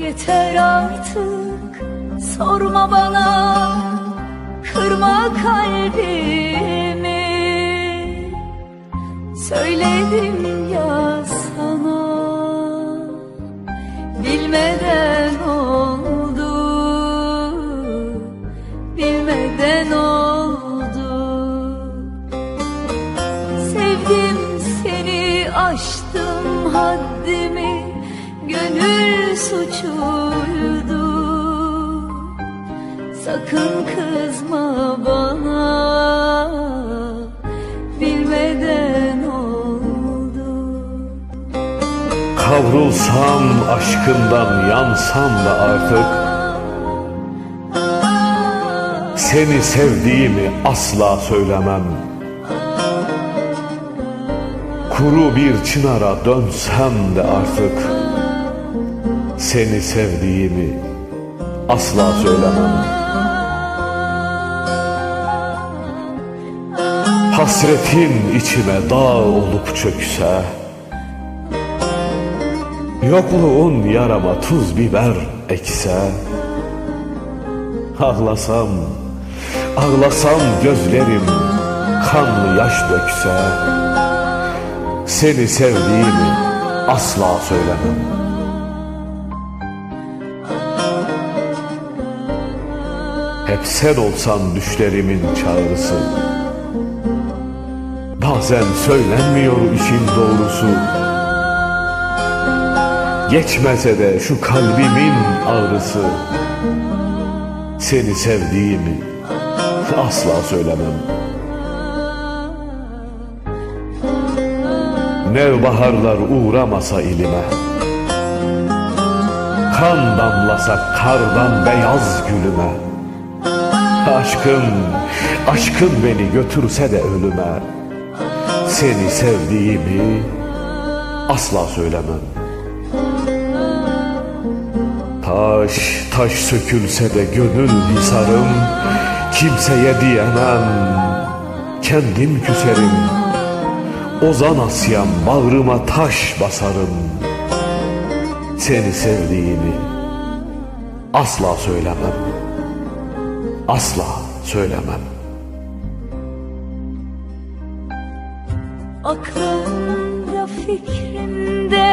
Yeter artık sorma bana Kırma kalbimi. Söyledim ya sana Bilmeden oldu Bilmeden oldu. Sevdim seni aştım haddimi Gönül suçuydu. Sakın kızma bana Bilmeden oldu. Kavrulsam aşkından yansam da artık Seni sevdiğimi asla söylemem. Kuru bir çınara dönsem de artık Seni sevdiğimi asla söylemem. Hasretin içime dağ olup çökse Yokluğun yarama tuz biber ekse Ağlasam, ağlasam gözlerim kanlı yaş dökse Seni sevdiğimi asla söylemem Hep sen olsan düşlerimin çağrısı. Bazen söylenmiyor işin doğrusu. Geçmese de şu kalbimin ağrısı. Seni sevdiğimi asla söylemem. Nevbaharlar uğramasa ilime. Kan damlasa kardan beyaz gülüme Aşkın, aşkın beni götürse de ölüme. Seni sevdiğimi asla söylemem. Taş, taş sökülse de gönül hisarım. Kimseye diyemem. Kendim küserim. Ozan Asyam bağrıma taş basarım. Seni sevdiğimi Asla söylemem Asla söylemem. Aklımda fikrimde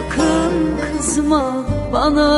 Sakın kızma bana